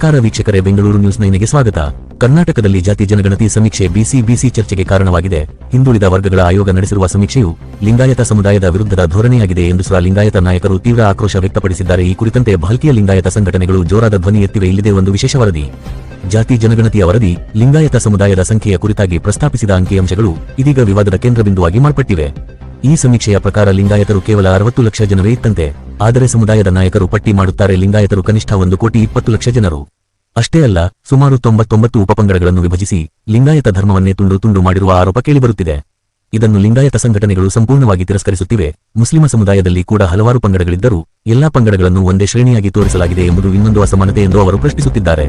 ನಮಸ್ಕಾರ ವೀಕ್ಷಕರೇ, ಬೆಂಗಳೂರು ನ್ಯೂಸ್ ನೈನ್ಗೆ ಸ್ವಾಗತ. ಕರ್ನಾಟಕದಲ್ಲಿ ಜಾತಿ ಜನಗಣತಿ ಸಮೀಕ್ಷೆ ಬಿಸಿಬಿಸಿ ಬಿಸಿ ಚರ್ಚೆಗೆ ಕಾರಣವಾಗಿದೆ. ಹಿಂದುಳಿದ ವರ್ಗಗಳ ಆಯೋಗ ನಡೆಸಿರುವ ಸಮೀಕ್ಷೆಯು ಲಿಂಗಾಯತ ಸಮುದಾಯದ ವಿರುದ್ಧದ ಧೋರಣೆಯಾಗಿದೆ ಎಂದು ಸುರ ಲಿಂಗಾಯತ ನಾಯಕರು ತೀವ್ರ ಆಕ್ರೋಶ ವ್ಯಕ್ತಪಡಿಸಿದ್ದಾರೆ. ಈ ಕುರಿತಂತೆ ಭಾಲ್ಕಿಯ ಲಿಂಗಾಯತ ಸಂಘಟನೆಗಳು ಜೋರಾದ ಧ್ವನಿ ಎತ್ತಿವೆ. ಇಲ್ಲಿದೆ ಒಂದು ವಿಶೇಷ ವರದಿ. ಜಾತಿ ಜನಗಣತಿಯ ವರದಿ ಲಿಂಗಾಯತ ಸಮುದಾಯದ ಸಂಖ್ಯೆಯ ಕುರಿತಾಗಿ ಪ್ರಸ್ತಾಪಿಸಿದ ಅಂಕಿಅಂಶಗಳು ಇದೀಗ ವಿವಾದದ ಕೇಂದ್ರಬಿಂದುವಾಗಿ ಮಾರ್ಪಟ್ಟಿವೆ. ಈ ಸಮೀಕ್ಷೆಯ ಪ್ರಕಾರ ಲಿಂಗಾಯತರು ಕೇವಲ ಅರವತ್ತು ಲಕ್ಷ ಜನರೇ ಇತ್ತಂತೆ. ಆದರೆ ಸಮುದಾಯದ ನಾಯಕರು ಪಟ್ಟಿ ಮಾಡುತ್ತಾರೆ. ಲಿಂಗಾಯತರು ಕನಿಷ್ಠ ಒಂದು ಕೋಟಿ ಇಪ್ಪತ್ತು ಲಕ್ಷ ಜನರು. ಅಷ್ಟೇ ಅಲ್ಲ, ಸುಮಾರು ತೊಂಬತ್ತೊಂಬತ್ತು ಉಪಪಂಗಡಗಳನ್ನು ವಿಭಜಿಸಿ ಲಿಂಗಾಯತ ಧರ್ಮವನ್ನೇ ತುಂಡು ತುಂಡು ಮಾಡಿರುವ ಆರೋಪ ಕೇಳಿಬರುತ್ತಿದೆ. ಇದನ್ನು ಲಿಂಗಾಯತ ಸಂಘಟನೆಗಳು ಸಂಪೂರ್ಣವಾಗಿ ತಿರಸ್ಕರಿಸುತ್ತಿವೆ. ಮುಸ್ಲಿಮ ಸಮುದಾಯದಲ್ಲಿ ಕೂಡ ಹಲವಾರು ಪಂಗಡಗಳಿದ್ದರೂ ಎಲ್ಲಾ ಪಂಗಡಗಳನ್ನು ಒಂದೇ ಶ್ರೇಣಿಯಾಗಿ ತೋರಿಸಲಾಗಿದೆ ಎಂಬುದು ಇನ್ನೊಂದು ಅಸಮಾನತೆ ಎಂದು ಅವರು ಪ್ರಶ್ನಿಸುತ್ತಿದ್ದಾರೆ.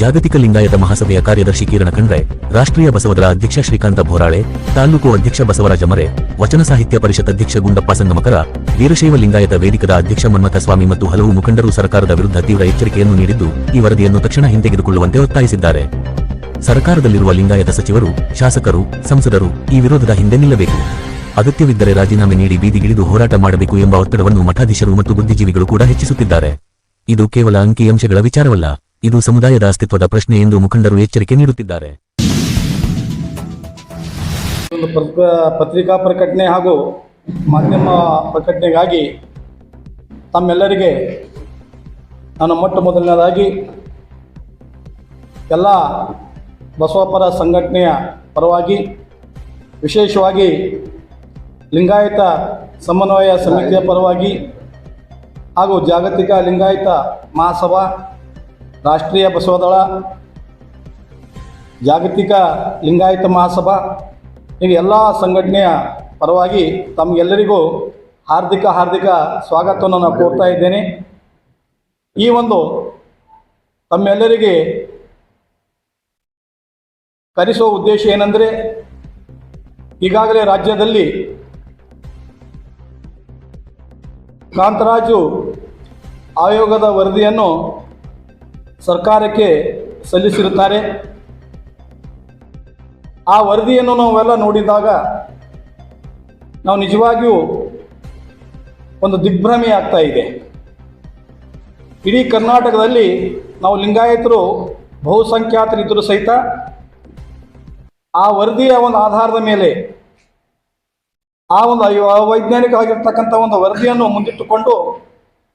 ಜಾಗತಿಕ ಲಿಂಗಾಯತ ಮಹಾಸಭೆಯ ಕಾರ್ಯದರ್ಶಿ ಕಿರಣ ಖಂಡ್ರೆ, ರಾಷ್ಟ್ರೀಯ ಬಸವದಳ ಅಧ್ಯಕ್ಷ ಶ್ರೀಕಾಂತ ಭೋರಾಳೆ, ತಾಲೂಕು ಅಧ್ಯಕ್ಷ ಬಸವರಾಜ ಮರೆ, ವಚನ ಸಾಹಿತ್ಯ ಪರಿಷತ್ ಅಧ್ಯಕ್ಷ ಗುಂಡಪ್ಪ ಸಂಗಮಕರ, ವೀರಶೈವ ಲಿಂಗಾಯತ ವೇದಿಕದ ಅಧ್ಯಕ್ಷ ಮನ್ಮಥ ಸ್ವಾಮಿ ಮತ್ತು ಹಲವು ಮುಖಂಡರು ಸರ್ಕಾರದ ವಿರುದ್ಧ ತೀವ್ರ ಎಚ್ಚರಿಕೆಯನ್ನು ನೀಡಿದ್ದು ಈ ವರದಿಯನ್ನು ತಕ್ಷಣ ಹಿಂತೆಗೆದುಕೊಳ್ಳುವಂತೆ ಒತ್ತಾಯಿಸಿದ್ದಾರೆ. ಸರ್ಕಾರದಲ್ಲಿರುವ ಲಿಂಗಾಯತ ಸಚಿವರು, ಶಾಸಕರು, ಸಂಸದರು ಈ ವಿರೋಧದ ಹಿಂದೆ ನಿಲ್ಲಬೇಕು. ಅಗತ್ಯವಿದ್ದರೆ ರಾಜೀನಾಮೆ ನೀಡಿ ಬೀದಿಗಿಳಿದು ಹೋರಾಟ ಮಾಡಬೇಕು ಎಂಬ ಒತ್ತಡವನ್ನು ಮಠಾಧೀಶರು ಮತ್ತು ಬುದ್ಧಿಜೀವಿಗಳು ಕೂಡ ಹೆಚ್ಚಿಸುತ್ತಿದ್ದಾರೆ. ಇದು ಕೇವಲ ಅಂಕಿಅಂಶಗಳ ವಿಚಾರವಲ್ಲ. ಇದು ಸಮುದಾಯದ ಅಸ್ತಿತ್ವದ ಪ್ರಶ್ನೆ ಎಂದು ಮುಖಂಡರು ಎಚ್ಚರಿಕೆ ನೀಡುತ್ತಿದ್ದಾರೆ. ಪತ್ರಿಕಾ ಪ್ರಕಟಣೆ ಹಾಗೂ ಮಾಧ್ಯಮ ಪ್ರಕಟಣೆಗಾಗಿ ತಮ್ಮೆಲ್ಲರಿಗೆ ನಾನು ಮೊಟ್ಟ ಮೊದಲನೇದಾಗಿ ಎಲ್ಲ ಬಸವಪರ ಸಂಘಟನೆಯ ಪರವಾಗಿ ವಿಶೇಷವಾಗಿ ಲಿಂಗಾಯತ ಸಮನ್ವಯ ಸಮಿತಿಯ ಪರವಾಗಿ ಹಾಗೂ ಜಾಗತಿಕ ಲಿಂಗಾಯತ ಮಹಾಸಭಾ ರಾಷ್ಟ್ರೀಯ ಬಸವದಳ ಜಾಗತಿಕ ಲಿಂಗಾಯತ ಮಹಾಸಭಾ, ಹೀಗೆ ಎಲ್ಲ ಸಂಘಟನೆಯ ಪರವಾಗಿ ತಮಗೆಲ್ಲರಿಗೂ ಹಾರ್ದಿಕ ಹಾರ್ದಿಕ ಸ್ವಾಗತವನ್ನು ನಾನು ಕೋರ್ತಾ ಇದ್ದೇನೆ. ಈ ಒಂದು ತಮ್ಮೆಲ್ಲರಿಗೆ ಕರೆಸುವ ಉದ್ದೇಶ ಏನಂದರೆ, ಈಗಾಗಲೇ ರಾಜ್ಯದಲ್ಲಿ ಕಾಂತರಾಜು ಆಯೋಗದ ವರದಿಯನ್ನು ಸರ್ಕಾರಕ್ಕೆ ಸಲ್ಲಿಸಿರುತ್ತಾರೆ. ಆ ವರದಿಯನ್ನು ನಾವೆಲ್ಲ ನೋಡಿದಾಗ ನಾವು ನಿಜವಾಗಿಯೂ ಒಂದು ದಿಗ್ಭ್ರಮೆ ಆಗ್ತಾ ಇದೆ. ಇಡೀ ಕರ್ನಾಟಕದಲ್ಲಿ ನಾವು ಲಿಂಗಾಯತರು ಬಹುಸಂಖ್ಯಾತರಿದ್ದರೂ ಸಹಿತ ಆ ವರದಿಯ ಒಂದು ಆಧಾರದ ಮೇಲೆ ಆ ಒಂದು ಅವ- ಅವೈಜ್ಞಾನಿಕವಾಗಿರ್ತಕ್ಕಂಥ ಒಂದು ವರದಿಯನ್ನು ಮುಂದಿಟ್ಟುಕೊಂಡು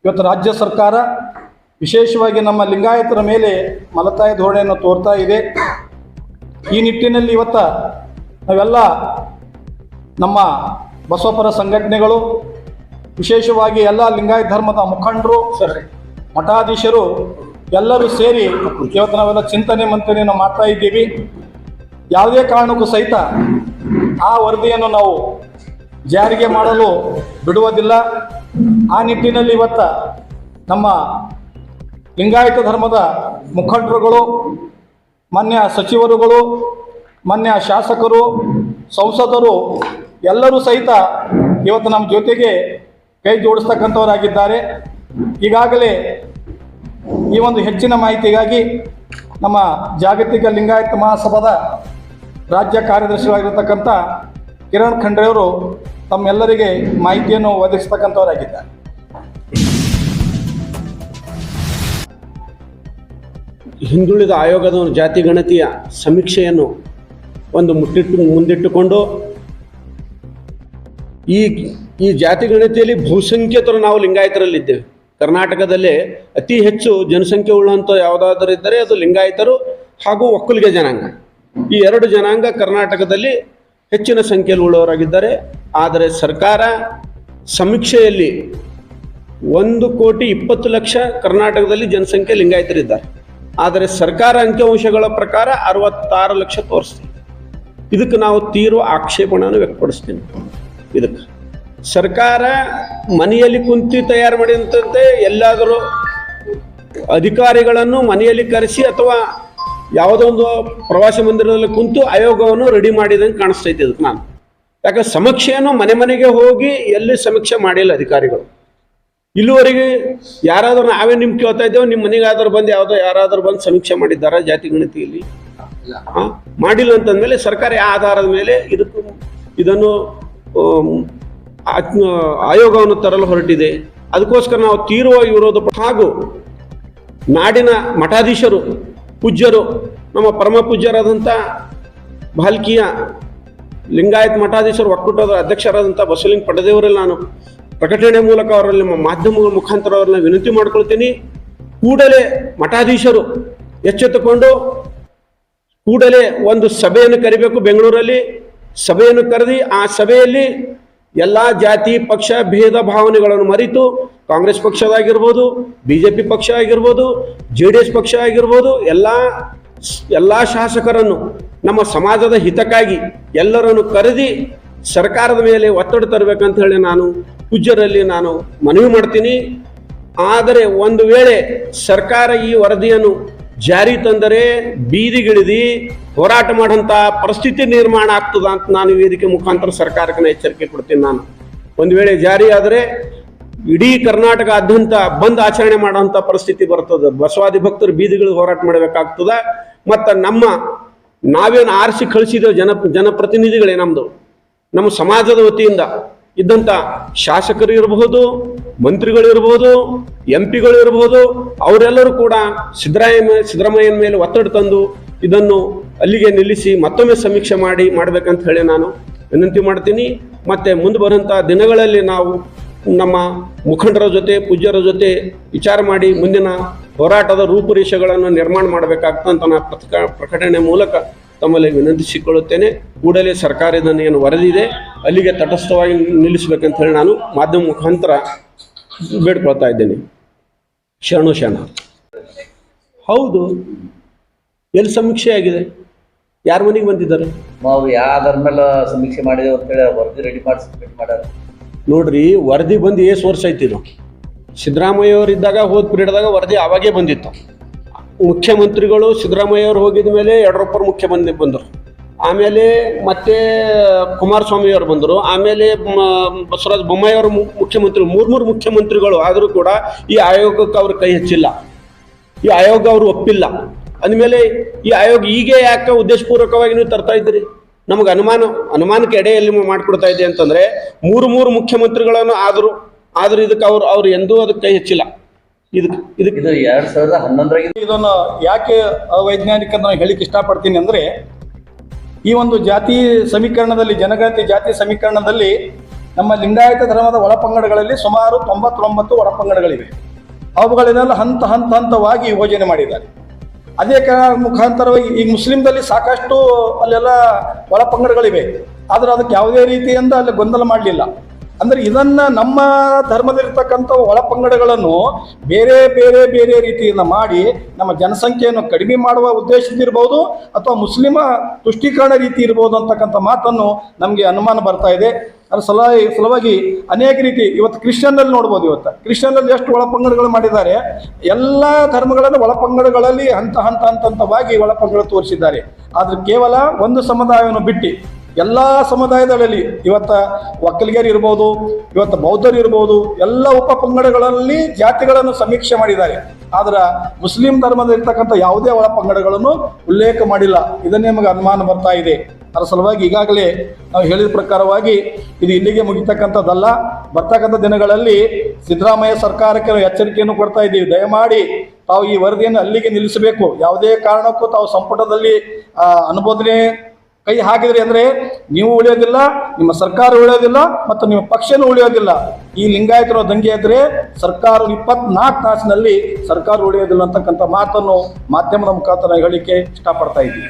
ಇವತ್ತು ರಾಜ್ಯ ಸರ್ಕಾರ ವಿಶೇಷವಾಗಿ ನಮ್ಮ ಲಿಂಗಾಯತರ ಮೇಲೆ ಮಲತಾಯಿ ಧೋರಣೆಯನ್ನು ತೋರ್ತಾ ಇದೆ. ಈ ನಿಟ್ಟಿನಲ್ಲಿ ಇವತ್ತ ನಾವೆಲ್ಲ ನಮ್ಮ ಬಸವಪರ ಸಂಘಟನೆಗಳು, ವಿಶೇಷವಾಗಿ ಎಲ್ಲ ಲಿಂಗಾಯತ ಧರ್ಮದ ಮುಖಂಡರು, ಮಠಾಧೀಶರು ಎಲ್ಲರೂ ಸೇರಿ ಇವತ್ತು ನಾವೆಲ್ಲ ಚಿಂತನೆ ಮಂತನೆಯನ್ನು ಮಾಡ್ತಾ ಇದ್ದೀವಿ. ಯಾವುದೇ ಕಾರಣಕ್ಕೂ ಸಹಿತ ಆ ವರದಿಯನ್ನು ನಾವು ಜಾರಿಗೆ ಮಾಡಲು ಬಿಡುವುದಿಲ್ಲ. ಆ ನಿಟ್ಟಿನಲ್ಲಿ ಇವತ್ತ ನಮ್ಮ ಲಿಂಗಾಯತ ಧರ್ಮದ ಮುಖಂಡರುಗಳು, ಮಾನ್ಯ ಸಚಿವರುಗಳು, ಮಾನ್ಯ ಶಾಸಕರು, ಸಂಸದರು, ಎಲ್ಲರೂ ಸಹಿತ ಇವತ್ತು ನಮ್ಮ ಜೊತೆಗೆ ಕೈ ಜೋಡಿಸ್ತಕ್ಕಂಥವರಾಗಿದ್ದಾರೆ. ಈಗಾಗಲೇ ಈ ಒಂದು ಹೆಚ್ಚಿನ ಮಾಹಿತಿಗಾಗಿ ನಮ್ಮ ಜಾಗತಿಕ ಲಿಂಗಾಯತ ಮಹಾಸಭಾದ ರಾಜ್ಯ ಕಾರ್ಯದರ್ಶಿಯಾಗಿರ್ತಕ್ಕಂಥ ಕಿರಣ್ ಖಂಡ್ರೆಯವರು ತಮ್ಮೆಲ್ಲರಿಗೆ ಮಾಹಿತಿಯನ್ನು ಒದಗಿಸ್ತಕ್ಕಂಥವರಾಗಿದ್ದಾರೆ. ಹಿಂದುಳಿದ ಆಯೋಗದ ಜಾತಿ ಗಣತಿಯ ಸಮೀಕ್ಷೆಯನ್ನು ಒಂದು ಮುಟ್ಟಿಟ್ಟು ಮುಂದಿಟ್ಟುಕೊಂಡು ಈ ಈ ಜಾತಿ ಗಣತಿಯಲ್ಲಿ ಬಹುಸಂಖ್ಯಾತರು ನಾವು ಲಿಂಗಾಯತರಲ್ಲಿದ್ದೇವೆ. ಕರ್ನಾಟಕದಲ್ಲಿ ಅತಿ ಹೆಚ್ಚು ಜನಸಂಖ್ಯೆ ಉಳ್ಳಂಥ ಯಾವುದಾದರೂ ಇದ್ದರೆ ಅದು ಲಿಂಗಾಯತರು ಹಾಗೂ ಒಕ್ಕಲಿಗೆ ಜನಾಂಗ. ಈ ಎರಡು ಜನಾಂಗ ಕರ್ನಾಟಕದಲ್ಲಿ ಹೆಚ್ಚಿನ ಸಂಖ್ಯೆಯಲ್ಲಿ ಉಳ್ಳವರಾಗಿದ್ದಾರೆ. ಆದರೆ ಸರ್ಕಾರ ಸಮೀಕ್ಷೆಯಲ್ಲಿ ಒಂದು ಕೋಟಿ ಇಪ್ಪತ್ತು ಲಕ್ಷ ಕರ್ನಾಟಕದಲ್ಲಿ ಜನಸಂಖ್ಯೆ ಲಿಂಗಾಯತರಿದ್ದಾರೆ. ಆದರೆ ಸರ್ಕಾರ ಅಂಕಿಅಂಶಗಳ ಪ್ರಕಾರ ಅರವತ್ತಾರು ಲಕ್ಷ ತೋರಿಸ್ತೀವಿ ಇದಕ್ಕೆ ನಾವು ತೀವ್ರ ಆಕ್ಷೇಪಣೆಯನ್ನು ವ್ಯಕ್ತಪಡಿಸ್ತೀನಿ. ಇದಕ್ಕೆ ಸರ್ಕಾರ ಮನೆಯಲ್ಲಿ ಕುಂತು ತಯಾರು ಮಾಡಿದಂತೆ ಎಲ್ಲಾದರೂ ಅಧಿಕಾರಿಗಳನ್ನು ಮನೆಯಲ್ಲಿ ಕರೆಸಿ ಅಥವಾ ಯಾವುದೋ ಒಂದು ಪ್ರವಾಸಿ ಮಂದಿರದಲ್ಲಿ ಕುಂತು ಆಯೋಗವನ್ನು ರೆಡಿ ಮಾಡಿದಂಗೆ ಕಾಣಿಸ್ತೈತೆ ಇದಕ್ಕೆ ನಾನು. ಯಾಕಂದ್ರೆ ಸಮೀಕ್ಷೆಯನ್ನು ಮನೆ ಮನೆಗೆ ಹೋಗಿ ಎಲ್ಲಿ ಸಮೀಕ್ಷೆ ಮಾಡಿಲ್ಲ ಅಧಿಕಾರಿಗಳು. ಇಲ್ಲಿವರೆಗೆ ಯಾರಾದರೂ ನಾವೇ ನಿಮ್ ಕೇಳ್ತಾ ಇದ್ದೇವೆ ನಿಮ್ಮ ಮನೆಗಾದ್ರೂ ಬಂದು ಯಾವುದೋ ಯಾರಾದರೂ ಬಂದು ಸಮೀಕ್ಷೆ ಮಾಡಿದ್ದಾರಾ ಜಾತಿ ಗಣತಿಯಲ್ಲಿ? ಆ? ಮಾಡಿಲ್ಲ ಅಂತಂದ್ಮೇಲೆ ಸರ್ಕಾರ ಯಾವ ಆಧಾರದ ಮೇಲೆ ಇದಕ್ಕೂ ಇದನ್ನು ಆಯೋಗವನ್ನು ತರಲು ಹೊರಟಿದೆ. ಅದಕ್ಕೋಸ್ಕರ ನಾವು ತೀವ್ರವಾಗಿ ವಿರೋಧ ಹಾಗೂ ನಾಡಿನ ಮಠಾಧೀಶರು ಪೂಜ್ಯರು ನಮ್ಮ ಪರಮ ಪೂಜ್ಯರಾದಂಥ ಭಾಲ್ಕಿಯ ಲಿಂಗಾಯತ್ ಮಠಾಧೀಶರು ಒಕ್ಕೂಟದ ಅಧ್ಯಕ್ಷರಾದಂಥ ಬಸವಲಿಂಗ ಪಡೆದೇವರಲ್ಲಿ ನಾನು ಪ್ರಕಟಣೆ ಮೂಲಕ ಅವರಲ್ಲಿ ಮಾಧ್ಯಮಗಳ ಮುಖಾಂತರ ಅವರನ್ನ ವಿನಂತಿ ಮಾಡ್ಕೊಳ್ತೀನಿ. ಕೂಡಲೇ ಮಠಾಧೀಶರು ಎಚ್ಚೆತ್ತುಕೊಂಡು ಕೂಡಲೇ ಒಂದು ಸಭೆಯನ್ನು ಕರಿಬೇಕು ಬೆಂಗಳೂರಲ್ಲಿ. ಸಭೆಯನ್ನು ಕರೆದಿ ಆ ಸಭೆಯಲ್ಲಿ ಎಲ್ಲ ಜಾತಿ, ಪಕ್ಷ, ಭೇದ ಭಾವನೆಗಳನ್ನು ಮರೆತು ಕಾಂಗ್ರೆಸ್ ಪಕ್ಷದಾಗಿರ್ಬೋದು ಬಿ ಜೆ ಪಿ ಪಕ್ಷ ಆಗಿರ್ಬೋದು, ಜೆ ಡಿ ಎಸ್ ಪಕ್ಷ ಆಗಿರ್ಬೋದು, ಎಲ್ಲ ಎಲ್ಲ ಶಾಸಕರನ್ನು ನಮ್ಮ ಸಮಾಜದ ಹಿತಕ್ಕಾಗಿ ಎಲ್ಲರನ್ನು ಕರೆದಿ ಸರ್ಕಾರದ ಮೇಲೆ ಒತ್ತಡ ತರಬೇಕಂತ ಹೇಳಿ ನಾನು ಪೂಜ್ಯರಲ್ಲಿ ನಾನು ಮನವಿ ಮಾಡ್ತೀನಿ. ಆದರೆ ಒಂದು ವೇಳೆ ಸರ್ಕಾರ ಈ ವರದಿಯನ್ನು ಜಾರಿ ತಂದರೆ ಬೀದಿಗಿಳಿದಿ ಹೋರಾಟ ಮಾಡೋಂಥ ಪರಿಸ್ಥಿತಿ ನಿರ್ಮಾಣ ಆಗ್ತದ ಅಂತ ನಾನು ವೇದಿಕೆ ಮುಖಾಂತರ ಸರ್ಕಾರಕ್ಕೆ ಎಚ್ಚರಿಕೆ ಕೊಡ್ತೀನಿ ನಾನು. ಒಂದು ವೇಳೆ ಜಾರಿ ಆದರೆ ಇಡೀ ಕರ್ನಾಟಕದಾದ್ಯಂತ ಬಂದ್ ಆಚರಣೆ ಮಾಡುವಂಥ ಪರಿಸ್ಥಿತಿ ಬರ್ತದೆ. ಬಸವಾದಿ ಭಕ್ತರು ಬೀದಿಗಳು ಹೋರಾಟ ಮಾಡಬೇಕಾಗ್ತದ. ಮತ್ತು ನಮ್ಮ ನಾವೇನು ಆರಿಸಿ ಕಳಿಸಿದ ಜನ ಜನಪ್ರತಿನಿಧಿಗಳೇ ನಮ್ಮದು ನಮ್ಮ ಸಮಾಜದ ವತಿಯಿಂದ. ಇದ್ದಂಥ ಶಾಸಕರು ಇರಬಹುದು, ಮಂತ್ರಿಗಳು ಇರಬಹುದು ಎಂ ಪಿಗಳು ಇರಬಹುದು, ಅವರೆಲ್ಲರೂ ಕೂಡ ಸಿದ್ದರಾಮಯ್ಯ ಸಿದ್ದರಾಮಯ್ಯನ ಮೇಲೆ ಒತ್ತಡ ತಂದು ಇದನ್ನು ಅಲ್ಲಿಗೆ ನಿಲ್ಲಿಸಿ ಮತ್ತೊಮ್ಮೆ ಸಮೀಕ್ಷೆ ಮಾಡಿ ಮಾಡಬೇಕಂತ ಹೇಳಿ ನಾನು ವಿನಂತಿ ಮಾಡ್ತೀನಿ. ಮತ್ತೆ ಮುಂದೆ ಬರುವಂಥ ದಿನಗಳಲ್ಲಿ ನಾವು ನಮ್ಮ ಮುಖಂಡರ ಜೊತೆ, ಪೂಜ್ಯರ ಜೊತೆ ವಿಚಾರ ಮಾಡಿ ಮುಂದಿನ ಹೋರಾಟದ ರೂಪುರೇಷೆಗಳನ್ನು ನಿರ್ಮಾಣ ಮಾಡಬೇಕಾಗ್ತಂತ ನಾನು ಪ್ರಕಟಣೆ ಮೂಲಕ ತಮ್ಮಲ್ಲಿ ವಿನಂತಿಸಿಕೊಳ್ಳುತ್ತೇನೆ ಕೂಡಲೇ ಸರ್ಕಾರ ಇದನ್ನು ಏನು ವರದಿದೆ ಅಲ್ಲಿಗೆ ತಟಸ್ಥವಾಗಿ ನಿಲ್ಲಿಸಬೇಕಂತ ಹೇಳಿ ನಾನು ಮಾಧ್ಯಮ ಮುಖಾಂತರ ಬೇಡ್ಕೊಳ್ತಾ ಇದ್ದೇನೆ. ಶರಣು ಶರಣ. ಹೌದು ಎಲ್ಲಿ ಸಮೀಕ್ಷೆ ಆಗಿದೆ? ಯಾರ ಮನೆಗೆ ಬಂದಿದ್ದಾರೆ? ನಾವು ಯಾವ್ದ್ರ ಮೇಲೆ ಸಮೀಕ್ಷೆ ಮಾಡಿದೇವೆ ಅಂತೇಳಿ ವರದಿ ರೆಡಿ ಮಾಡಿ ಸಬ್ಮಿಟ್ ಮಾಡ್ಯಾರ. ನೋಡ್ರಿ ವರದಿ ಬಂದು ಎಷ್ಟು ವರ್ಷ ಐತಿ ಇದು. ಸಿದ್ದರಾಮಯ್ಯ ಅವರಿದ್ದಾಗ ಹೋದ ಪೀರಿಯಡ್ದಾಗ ವರದಿ ಅವಾಗೇ ಬಂದಿತ್ತು. ಮುಖ್ಯಮಂತ್ರಿಗಳು ಸಿದ್ದರಾಮಯ್ಯ ಅವರು ಹೋಗಿದ ಮೇಲೆ ಯಡಿಯೂರಪ್ಪರು ಮುಖ್ಯಮಂತ್ರಿ ಬಂದರು. ಆಮೇಲೆ ಮತ್ತೆ ಕುಮಾರಸ್ವಾಮಿ ಅವರು ಬಂದರು. ಆಮೇಲೆ ಬಸವರಾಜ ಬೊಮ್ಮಾಯಿ ಅವರು ಮು- ಮುಖ್ಯಮಂತ್ರಿ, ಮೂರ್ ಮೂರು ಮುಖ್ಯಮಂತ್ರಿಗಳು ಆದರೂ ಕೂಡ ಈ ಆಯೋಗಕ್ಕೆ ಅವರು ಕೈ ಹಚ್ಚಿಲ್ಲ. ಈ ಆಯೋಗ ಅವರು ಒಪ್ಪಿಲ್ಲ. ಅಂದಮೇಲೆ ಈ ಆಯೋಗ ಹೀಗೆ ಯಾಕೆ ಉದ್ದೇಶಪೂರ್ವಕವಾಗಿ ನೀವು ತರ್ತಾ ಇದ್ದೀರಿ? ನಮಗೆ ಅನುಮಾನ, ಅನುಮಾನಕ್ಕೆ ಎಡೆಯಲ್ಲಿ ಮಾಡಿಕೊಡ್ತಾ ಇದೆ ಅಂತಂದ್ರೆ ಮೂರು ಮೂರು ಮುಖ್ಯಮಂತ್ರಿಗಳನ್ನು ಆದರೂ ಆದರೂ ಇದಕ್ಕೆ ಅವರು, ಅವ್ರು ಎಂದೂ ಅದಕ್ಕೆ ಕೈ ಹಚ್ಚಿಲ್ಲ. ಇದಕ್ಕೆ ಇದಕ್ಕೆ ಇದು ಎರಡ್ ಸಾವಿರದ ಹನ್ನೊಂದರಾಗ ಇದನ್ನು ಯಾಕೆ ಅವೈಜ್ಞಾನಿಕ ಅಂತ ನಾನು ಹೇಳಿಕ್ಕೆ ಇಷ್ಟಪಡ್ತೀನಿ ಅಂದ್ರೆ ಈ ಒಂದು ಜಾತಿ ಸಮೀಕರಣದಲ್ಲಿ ಜನಗಣತಿ ಜಾತಿ ಸಮೀಕರಣದಲ್ಲಿ ನಮ್ಮ ಲಿಂಗಾಯತ ಧರ್ಮದ ಒಳಪಂಗಡಗಳಲ್ಲಿ ಸುಮಾರು ತೊಂಬತ್ತೊಂಬತ್ತು ಒಳಪಂಗಡಗಳಿವೆ. ಅವುಗಳನ್ನೆಲ್ಲ ಹಂತ ಹಂತ ಹಂತವಾಗಿ ಯೋಜನೆ ಮಾಡಿದ್ದಾರೆ. ಅದೇ ಕಾರಣ ಮುಖಾಂತರವಾಗಿ ಈ ಮುಸ್ಲಿಮ್ದಲ್ಲಿ ಸಾಕಷ್ಟು ಅಲ್ಲೆಲ್ಲ ಒಳಪಂಗಡಗಳಿವೆ. ಆದರೆ ಅದಕ್ಕೆ ಯಾವುದೇ ರೀತಿಯಿಂದ ಅಲ್ಲಿ ಗೊಂದಲ ಮಾಡಲಿಲ್ಲ. ಅಂದ್ರೆ ಇದನ್ನ ನಮ್ಮ ಧರ್ಮದಲ್ಲಿರ್ತಕ್ಕಂಥ ಒಳಪಂಗಡಗಳನ್ನು ಬೇರೆ ಬೇರೆ ಬೇರೆ ರೀತಿಯಿಂದ ಮಾಡಿ ನಮ್ಮ ಜನಸಂಖ್ಯೆಯನ್ನು ಕಡಿಮೆ ಮಾಡುವ ಉದ್ದೇಶದಿರ್ಬೋದು ಅಥವಾ ಮುಸ್ಲಿಮ ತುಷ್ಟೀಕರಣ ರೀತಿ ಇರ್ಬೋದು ಅಂತಕ್ಕಂಥ ಮಾತನ್ನು ನಮಗೆ ಅನುಮಾನ ಬರ್ತಾ ಇದೆ. ಅದ್ರ ಸಲುವಾಗಿ ಸಲುವಾಗಿ ಅನೇಕ ರೀತಿ ಇವತ್ತು ಕ್ರಿಶ್ಚಿಯನ್ನಲ್ಲಿ ನೋಡ್ಬೋದು ಇವತ್ತು. ಕ್ರಿಶ್ಚಿಯನ್ನಲ್ಲಿ ಎಷ್ಟು ಒಳಪಂಗಡಗಳು ಮಾಡಿದ್ದಾರೆ. ಎಲ್ಲ ಧರ್ಮಗಳನ್ನು ಒಳಪಂಗಡಗಳಲ್ಲಿ ಹಂತ ಹಂತ ಹಂತ ಹಂತವಾಗಿ ಒಳಪಂಗಡ ತೋರಿಸಿದ್ದಾರೆ. ಆದರೆ ಕೇವಲ ಒಂದು ಸಮುದಾಯವನ್ನು ಬಿಟ್ಟು ಎಲ್ಲ ಸಮುದಾಯದಲ್ಲಿ ಇವತ್ತ ಒಕ್ಕಲಿಗರು ಇರ್ಬೋದು, ಇವತ್ತು ಬೌದ್ಧರು ಇರ್ಬೋದು, ಎಲ್ಲ ಉಪಪಂಗಡಗಳಲ್ಲಿ ಜಾತಿಗಳನ್ನು ಸಮೀಕ್ಷೆ ಮಾಡಿದ್ದಾರೆ. ಆದ್ರೆ ಮುಸ್ಲಿಂ ಧರ್ಮದಲ್ಲಿರ್ತಕ್ಕಂಥ ಯಾವುದೇ ಒಳಪಂಗಡಗಳನ್ನು ಉಲ್ಲೇಖ ಮಾಡಿಲ್ಲ. ಇದನ್ನೇ ನಮಗೆ ಅನುಮಾನ ಬರ್ತಾ ಇದೆ. ಅದರ ಸಲುವಾಗಿ ಈಗಾಗಲೇ ನಾವು ಹೇಳಿದ ಪ್ರಕಾರವಾಗಿ ಇದು ಇಲ್ಲಿಗೆ ಮುಗಿತಕ್ಕಂಥದ್ದಲ್ಲ. ಬರ್ತಕ್ಕಂಥ ದಿನಗಳಲ್ಲಿ ಸಿದ್ದರಾಮಯ್ಯ ಸರ್ಕಾರಕ್ಕೆ ಎಚ್ಚರಿಕೆಯನ್ನು ಕೊಡ್ತಾ ಇದ್ದೀವಿ. ದಯಮಾಡಿ ತಾವು ಈ ವರದಿಯನ್ನು ಅಲ್ಲಿಗೆ ನಿಲ್ಲಿಸಬೇಕು. ಯಾವುದೇ ಕಾರಣಕ್ಕೂ ತಾವು ಸಂಪುಟದಲ್ಲಿ ಅನುಮೋದನೆ ಕೈ ಹಾಕಿದ್ರಿ ಅಂದ್ರೆ ನೀವು ಉಳಿಯೋದಿಲ್ಲ, ನಿಮ್ಮ ಸರ್ಕಾರ ಉಳಿಯೋದಿಲ್ಲ ಮತ್ತು ನಿಮ್ಮ ಪಕ್ಷನೂ ಉಳಿಯೋದಿಲ್ಲ. ಈ ಲಿಂಗಾಯತರ ದಂಗೆ ಆದರೆ ಸರ್ಕಾರ ಇಪ್ಪತ್ನಾಲ್ಕು ತಾಸಿನಲ್ಲಿ ಸರ್ಕಾರ ಉಳಿಯೋದಿಲ್ಲ ಅಂತಕ್ಕಂಥ ಮಾತನ್ನು ಮಾಧ್ಯಮದ ಮುಖಾಂತರ ಹೇಳಿಕೆ ಇಷ್ಟಪಡ್ತಾ ಇದ್ದೀವಿ